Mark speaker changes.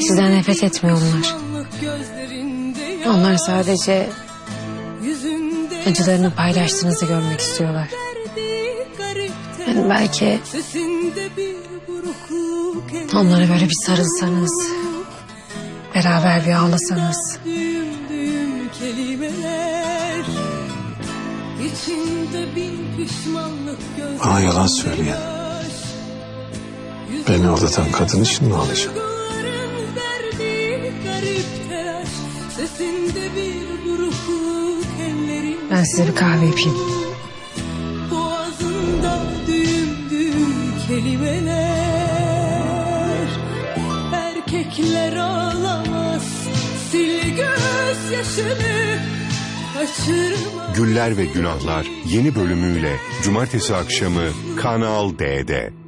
Speaker 1: Sizden nefret etmiyor onlar. Onlar sadece acılarını paylaştığınızı görmek istiyorlar. Yani belki onlara böyle bir sarılsanız, beraber bir ağlasanız.
Speaker 2: Bana yalan söyleyen, beni aldatan kadın için mi ağlayacağım?
Speaker 1: Ben size bir kahve yapayım.
Speaker 3: Boğazında düğüm düğüm kelimeler Erkekler ağlamaz Sil göz yaşını Kaçırma
Speaker 4: Güller ve Günahlar yeni bölümüyle cumartesi akşamı Kanal D'de.